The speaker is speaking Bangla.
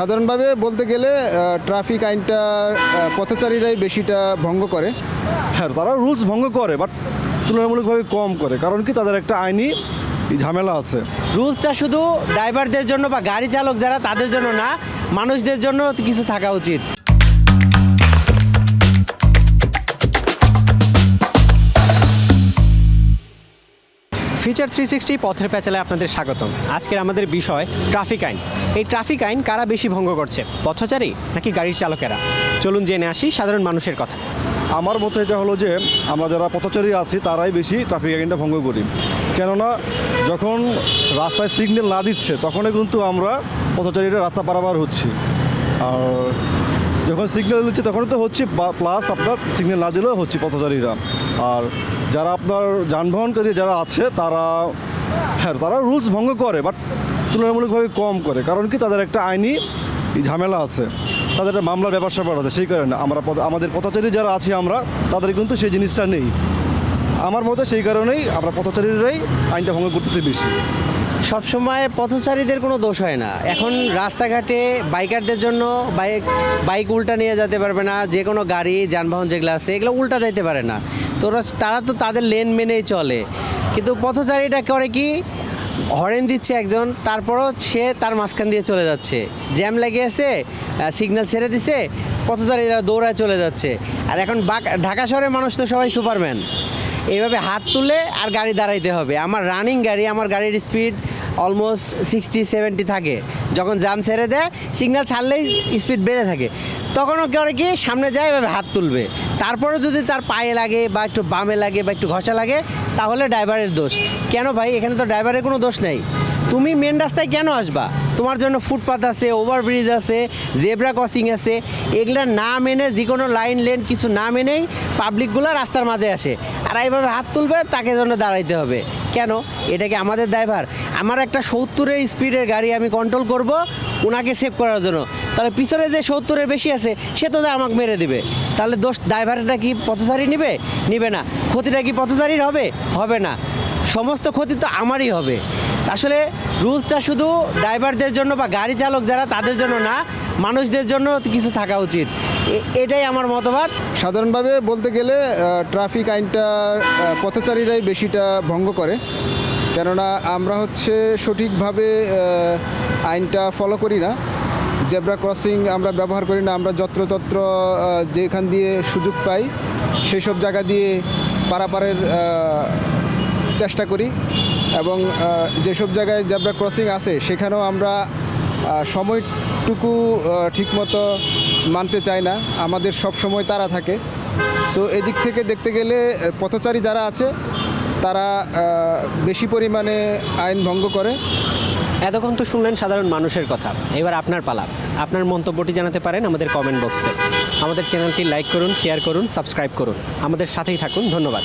সাধারণভাবে বলতে গেলে ট্রাফিক আইনটা পথচারীরাই বেশিটা ভঙ্গ করে। হ্যাঁ তারা রুলস ভঙ্গ করে বাট তুলনামূলকভাবে কম করে। কারণ কি? তাদের একটা আইনি ঝামেলা আছে। রুলসটা শুধু ড্রাইভারদের জন্য বা গাড়ি চালক যারা তাদের জন্য না মানুষদের জন্য কিছু থাকা উচিত। ফিচার থ্রি সিক্সটি পথের প্যাচালে আপনাদের স্বাগতম। আজকের আমাদের বিষয় ট্রাফিক আইন। এই ট্রাফিক আইন কারা বেশি ভঙ্গ করছে? পথচারী নাকি গাড়ির চালকেরা? চলুন জেনে আসি সাধারণ মানুষের কথা। আমার মতে এটা হলো যে, আমরা যারা পথচারী আছি, তারাই বেশি ট্রাফিক আইনটা ভঙ্গ করি। কেননা, যখন রাস্তায় সিগন্যাল না দিচ্ছে, তখনই কিন্তু আমরা পথচারীরা রাস্তা পারাবার হচ্ছি। আর যখন সিগন্যাল দিচ্ছে, তখন তো হচ্ছে প্লাস আপনার সিগন্যাল না দিলেও হচ্ছে পথচারীরা। আর যারা আপনার যানবাহনকারী যারা আছে, তারা হ্যাঁ তারা রুলস ভঙ্গ করে বাট তুলনামূলকভাবে কম করে। কারণ কি, তাদের একটা আইনি ঝামেলা আছে। তাদের একটা মামলার ব্যাপার স্যাপার আছে, সেই কারণে। আমরা আমাদের পথচারী যারা আছি আমরা, তাদের কিন্তু সেই জিনিসটা নেই। আমার মতে সেই কারণেই আমরা পথচারীরাই আইনটা ভঙ্গ করতেছি বেশি। সবসময় পথচারীদের কোনো দোষ হয় না। এখন রাস্তাঘাটে বাইকারদের জন্য বাইক বাইক উল্টা নিয়ে যেতে পারবে না, যে কোনো গাড়ি, যানবাহন যেগুলো আছে, এগুলো উল্টা যাইতে পারে না। তো তারা তো তাদের লেন মেনেই চলে। কিন্তু পথচারীটা করে কি, হরেন দিচ্ছে একজন, তারপরও সে তার মাঝখান দিয়ে চলে যাচ্ছে। জ্যাম লেগে আছে সিগন্যাল ছেড়ে দিছে, পথচারীরা দৌড়ায় চলে যাচ্ছে। আর এখন ঢাকা শহরের মানুষ তো সবাই সুপারম্যান। এইভাবে হাত তুলে আর গাড়ি দাঁড়াইতে হবে। আমার রানিং গাড়ি, আমার গাড়ির স্পিড অলমোস্ট সিক্সটি সেভেন্টি থাকে। যখন জাম ছেড়ে দেয় সিগনাল ছাড়লেই স্পিড বেড়ে থাকে। তখনও করে কি, সামনে যায়, এভাবে হাত তুলবে। তারপরে যদি তার পায়ে লাগে বা একটু বামে লাগে বা একটু ঘষা লাগে, তাহলে ড্রাইভারের দোষ। কেন ভাই? এখানে তো ড্রাইভারের কোনো দোষ নেই। তুমি মেন রাস্তায় কেন আসবা? তোমার জন্য ফুটপাথ আছে ওভারব্রিজ আছে জেব্রা ক্রসিং আছে, এগুলা না মেনে যে কোনো লাইন লেন কিছু না মেনেই পাবলিকগুলো রাস্তার মাঝে আসে। আর এইভাবে হাত তুলবে, তাকে জন্য দাঁড়াইতে হবে। কেন? এটা কি আমাদের ড্রাইভার আমার একটা সত্তরের স্পিডের গাড়ি আমি কন্ট্রোল করব ওনাকে সেভ করার জন্য। তাহলে পিছনে যে সত্তরের বেশি আছে, সে তো আমাকে মেরে দিবে। তাহলে দোষ ড্রাইভারটা কি পথচারী নিবে? নিবে না। ক্ষতিটা কি পথচারীর হবে? হবে না। সমস্ত ক্ষতি তো আমারই হবে। আসলে রুলসটা শুধু ড্রাইভারদের জন্য বা গাড়ি চালক যারা, তাদের জন্য না, মানুষদের জন্য কিছু থাকা উচিত। এটাই আমার মতবাদ। সাধারণভাবে বলতে গেলে ট্রাফিক আইনটা পথচারীরাই বেশিটা ভঙ্গ করে। কেননা আমরা হচ্ছে সঠিকভাবে আইনটা ফলো করি না। জেব্রা ক্রসিং আমরা ব্যবহার করি না। আমরা যত্রতত্র যেখান দিয়ে সুযোগ পাই, সেই সব জায়গা দিয়ে পারাপারের চেষ্টা করি। এবং যেসব জায়গায় জেব্রা ক্রসিং আছে, সেখানেও আমরা সময়টুকু ঠিকমতো মানতে চাই না। আমাদের সব সময় তারা থাকে। সো এদিক থেকে দেখতে গেলে, পথচারী যারা আছে, তারা বেশি পরিমাণে আইন ভঙ্গ করে। এতক্ষণ তো শুনলেন সাধারণ মানুষের কথা। এবার আপনার পালা। আপনার মন্তব্যটি জানাতে পারেন আমাদের কমেন্ট বক্সে আমাদের চ্যানেলটি লাইক করুন শেয়ার করুন সাবস্ক্রাইব করুন। আমাদের সাথেই থাকুন। ধন্যবাদ।